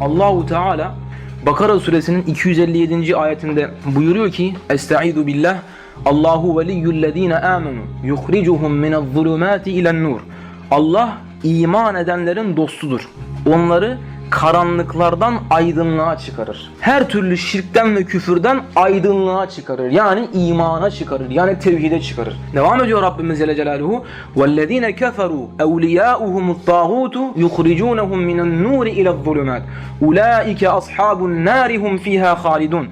Allahu Teala Bakara suresinin 257. ayetinde buyuruyor ki Estaizu billah Allahu veliyyullezine amenu yuhricuhum minezzulumati ilen nur. Allah iman edenlerin dostudur. Onları karanlıklardan aydınlığa çıkarır. Her türlü şirkten ve küfürden aydınlığa çıkarır. Yani imana çıkarır. Yani tevhide çıkarır. Devam ediyor Rabbimiz Celle Celaluhu. وَالَّذ۪ينَ كَفَرُوا اَوْلِيَاؤُهُمُ الطَّاغُوتُ يُخْرِجُونَهُمْ مِنَ النُّورِ اِلَى الظُّلُمَاتِ اُولَٰئِكَ أَصْحَابُ النَّارِ هُمْ ف۪يهَا خَالِدُونَ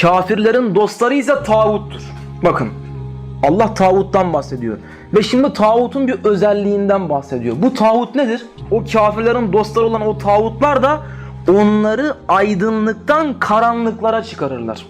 Kafirlerin dostları ise tağuttur. Bakın Allah tağuttan bahsediyor. Ve şimdi tağutun bir özelliğinden bahsediyor. Bu tağut nedir? O kafirlerin dostları olan o tağutlar da onları aydınlıktan karanlıklara çıkarırlar.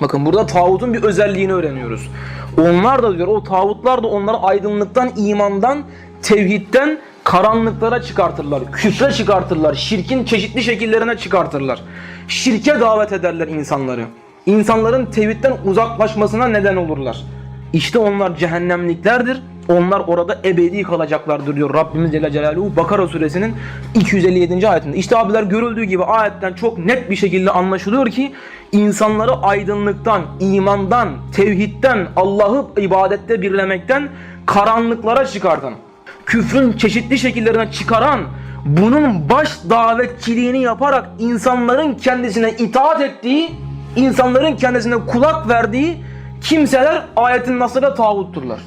Bakın burada tağutun bir özelliğini öğreniyoruz. Onlar da diyor o tağutlar da onları aydınlıktan, imandan, tevhidden karanlıklara çıkartırlar. Küfre çıkartırlar. Şirkin çeşitli şekillerine çıkartırlar. Şirke davet ederler insanları. İnsanların tevhidden uzaklaşmasına neden olurlar. İşte onlar cehennemliklerdir. Onlar orada ebedi kalacaklardır diyor Rabbimiz Celle Celaluhu Bakara suresinin 257. ayetinde. İşte abiler görüldüğü gibi ayetten çok net bir şekilde anlaşılıyor ki insanları aydınlıktan, imandan, tevhidden, Allah'ı ibadette birlemekten karanlıklara çıkartan, küfrün çeşitli şekillerine çıkaran, bunun baş davetçiliğini yaparak insanların kendisine itaat ettiği, insanların kendisine kulak verdiği kimseler ayetin nasırda tağutturlar.